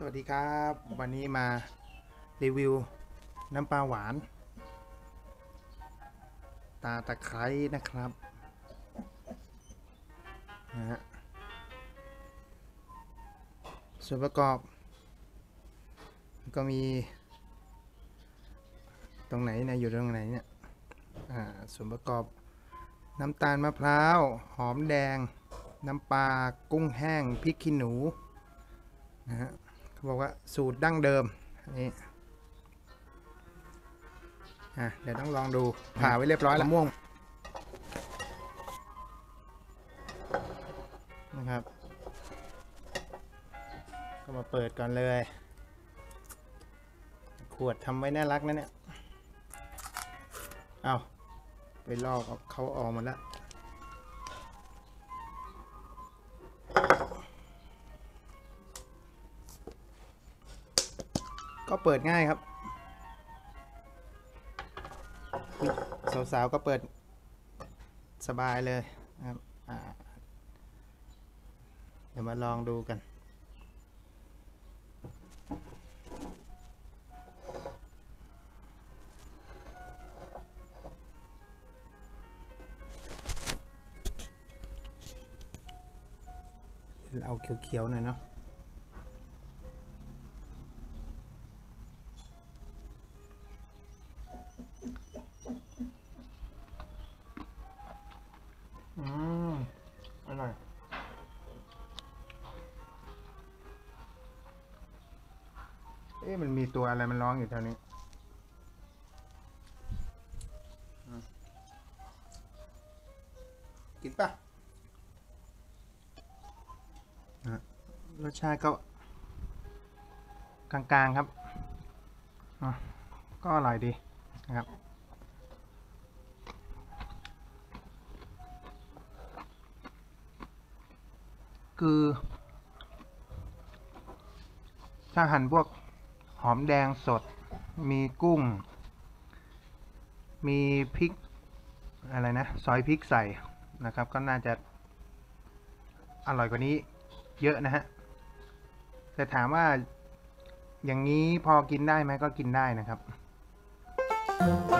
สวัสดีครับ วันนี้มารีวิวน้ำปลาหวาน ตาตะไคร้นะครับนะฮะส่วนประกอบ ก็มี ตรงไหนนะอยู่ตรงไหนเนี่ยอ่าส่วนประกอบน้ำตาลมะพร้าว หอมแดง น้ำปลากุ้งแห้งพริกขี้หนูนะฮะ บอกว่าสูตรดั้งเดิมอันนี้อะเดี๋ยวต้องลองดูผ่าไว้เรียบร้อยแล้วมะม่วงนะครับ ก็มาเปิดก่อนเลย ขวดทำไว้น่ารักนะเนี่ย เอาไปลอกเอาเขาออกหมดแล้ว ก็เปิดง่ายครับสาวๆก็เปิดสบายเลยนะครับเดี๋ยวมาลองดูกัน เอาเขียวๆหน่อยเนาะ อ๊ะมันมีตัวอะไรมันร้องอยู่แถวนี้อืมกินปะอะรสชาติก็กลางๆครับอะก็อร่อยดีนะครับ คือ ถ้าหั่นพวก หอมแดงสด มีกุ้ง มีพริก อะไรนะ ซอยพริกใส่นะครับ ก็น่าจะอร่อยกว่านี้เยอะนะฮะ แต่ถามว่าอย่างนี้พอกินได้ไหมก็กินได้นะครับอร่อยดีครับ